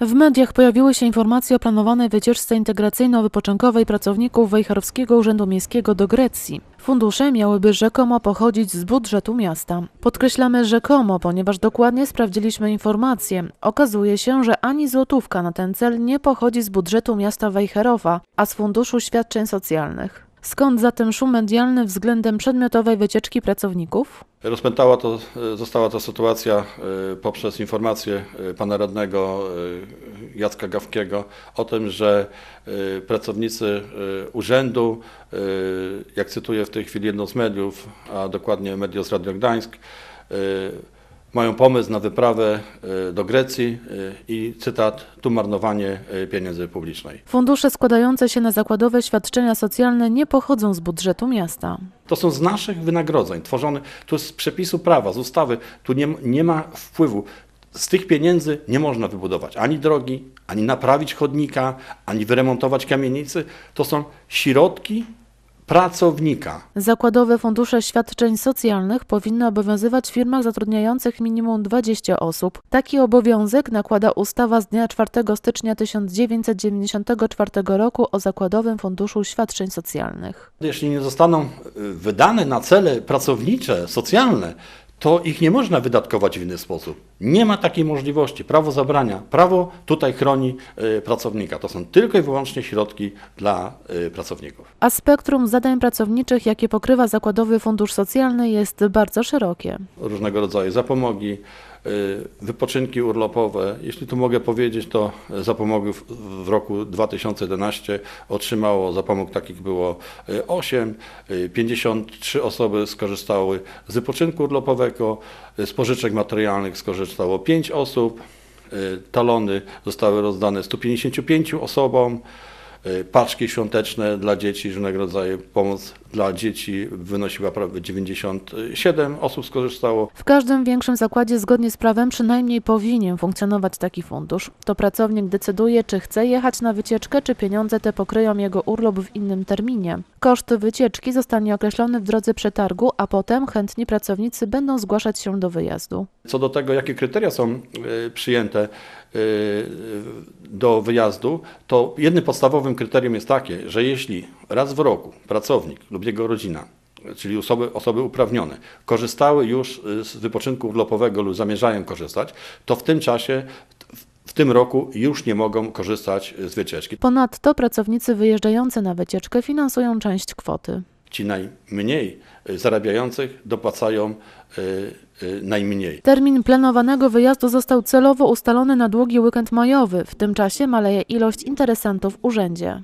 W mediach pojawiły się informacje o planowanej wycieczce integracyjno-wypoczynkowej pracowników Wejherowskiego Urzędu Miejskiego do Grecji. Fundusze miałyby rzekomo pochodzić z budżetu miasta. Podkreślamy rzekomo, ponieważ dokładnie sprawdziliśmy informacje. Okazuje się, że ani złotówka na ten cel nie pochodzi z budżetu miasta Wejherowa, a z Funduszu Świadczeń Socjalnych. Skąd zatem szum medialny względem przedmiotowej wycieczki pracowników? Rozpętała to, e, została ta sytuacja e, poprzez informację e, pana radnego Jacka Gawkiego o tym, że pracownicy urzędu, jak cytuję w tej chwili jedno z mediów, a dokładnie Medios Radio Gdańsk, mają pomysł na wyprawę e, do Grecji e, i cytat, tu marnowanie e, pieniędzy publicznej. Fundusze składające się na zakładowe świadczenia socjalne nie pochodzą z budżetu miasta. To są z naszych wynagrodzeń, tworzone, tu z przepisu prawa, z ustawy, tu nie, nie ma wpływu. Z tych pieniędzy nie można wybudować ani drogi, ani naprawić chodnika, ani wyremontować kamienicy. To są środki pracownika. Zakładowe fundusze świadczeń socjalnych powinny obowiązywać w firmach zatrudniających minimum 20 osób. Taki obowiązek nakłada ustawa z dnia 4 stycznia 1994 roku o Zakładowym Funduszu Świadczeń Socjalnych. Jeśli nie zostaną y, wydane na cele pracownicze, socjalne, to ich nie można wydatkować w inny sposób. Nie ma takiej możliwości. Prawo zabrania. Prawo tutaj chroni y, pracownika. To są tylko i wyłącznie środki dla y, pracowników. A spektrum zadań pracowniczych, jakie pokrywa Zakładowy Fundusz Socjalny, jest bardzo szerokie. różnego rodzaju zapomogi, wypoczynki urlopowe. Jeśli tu mogę powiedzieć, to zapomogi w, roku 2011 otrzymało, zapomóg takich było y, 8, y, 53 osoby skorzystały z wypoczynku urlopowego, y, z pożyczek materialnych skorzystało 5 osób, y, talony zostały rozdane 155 osobom, y, paczki świąteczne dla dzieci, różnego rodzaju pomoc dla dzieci wynosiła prawie 97 osób skorzystało. W każdym większym zakładzie zgodnie z prawem przynajmniej powinien funkcjonować taki fundusz. To pracownik decyduje, czy chce jechać na wycieczkę, czy pieniądze te pokryją jego urlop w innym terminie. Koszt wycieczki zostanie określony w drodze przetargu, a potem chętni pracownicy będą zgłaszać się do wyjazdu. Co do tego, jakie kryteria są e, przyjęte do wyjazdu, to jednym podstawowym kryterium jest takie, że jeśli raz w roku pracownik lub jego rodzina, czyli osoby, osoby uprawnione, korzystały już z wypoczynku urlopowego lub zamierzają korzystać, to w tym czasie, w tym roku już nie mogą korzystać z wycieczki. Ponadto pracownicy wyjeżdżający na wycieczkę finansują część kwoty. Ci najmniej e, zarabiających dopłacają e, e, najmniej. Termin planowanego wyjazdu został celowo ustalony na długi weekend majowy. W tym czasie maleje ilość interesantów w urzędzie.